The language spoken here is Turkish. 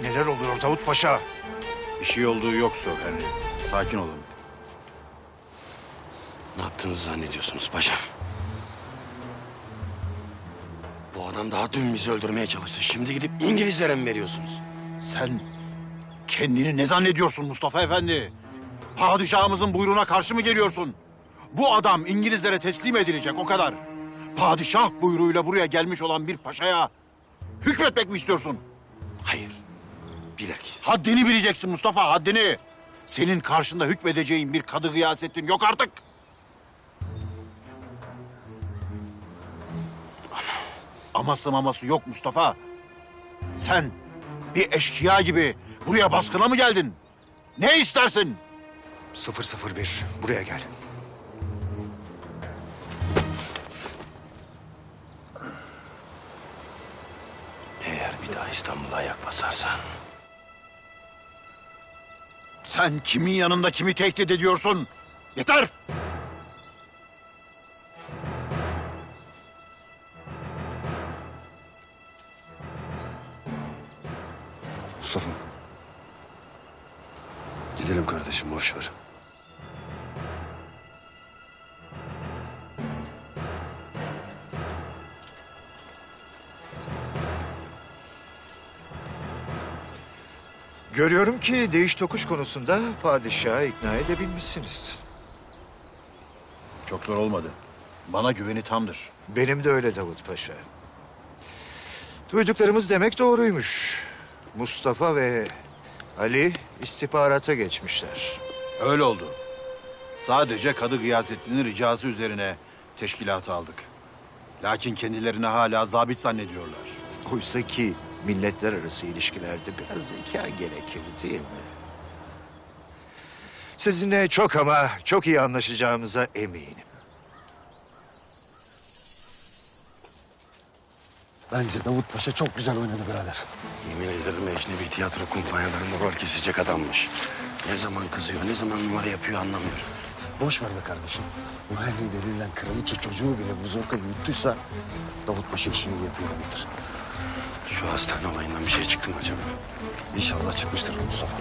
Neler oluyor Davut Paşa? Bir şey olduğu yok Sir Henry. Sakin olun. Ne yaptığınızı zannediyorsunuz paşam? Bu adam daha dün bizi öldürmeye çalıştı. Şimdi gidip İngilizlere mi veriyorsunuz? Sen kendini ne zannediyorsun Mustafa Efendi? Padişahımızın buyruğuna karşı mı geliyorsun? Bu adam İngilizlere teslim edilecek o kadar. Padişah buyruğuyla buraya gelmiş olan bir paşaya hükmetmek mi istiyorsun? Bilakis. Haddini bileceksin Mustafa, haddini. Senin karşında hükmedeceğin bir kadı gıyasettin yok artık. Aması maması yok Mustafa. Sen bir eşkıya gibi buraya baskına mı geldin? Ne istersin? 001 buraya gel. Eğer bir daha İstanbul'a ayak basarsan... Sen kimin yanında kimi tehdit ediyorsun? Yeter! Mustafa. Gidelim kardeşim boş ver. Görüyorum ki değiş tokuş konusunda padişahı ikna edebilmişsiniz. Çok zor olmadı. Bana güveni tamdır. Benim de öyle Davut Paşa. Duyduklarımız demek doğruymuş. Mustafa ve Ali istihbarata geçmişler. Öyle oldu. Sadece Kadı Gıyasettin'in ricası üzerine teşkilatı aldık. Lakin kendilerini hala zabit zannediyorlar. Oysa ki milletler arası ilişkilerde biraz zeka gerekir değil mi? Sizinle çok ama çok iyi anlaşacağımıza eminim. Bence Davut Paşa çok güzel oynadı birader. Yemin ederim ecnebi tiyatro kumpanyalarında rol kesecek adammış. Ne zaman kızıyor, ne zaman numara yapıyor anlamıyorum. Boş ver be kardeşim. Bu Henry denilen kraliçe çocuğu bile bu zorkayı yuttuysa Davut Paşa işini yapıyor demektir. Şu hastane olayından bir şey çıktı mı acaba? İnşallah çıkmıştır Mustafa.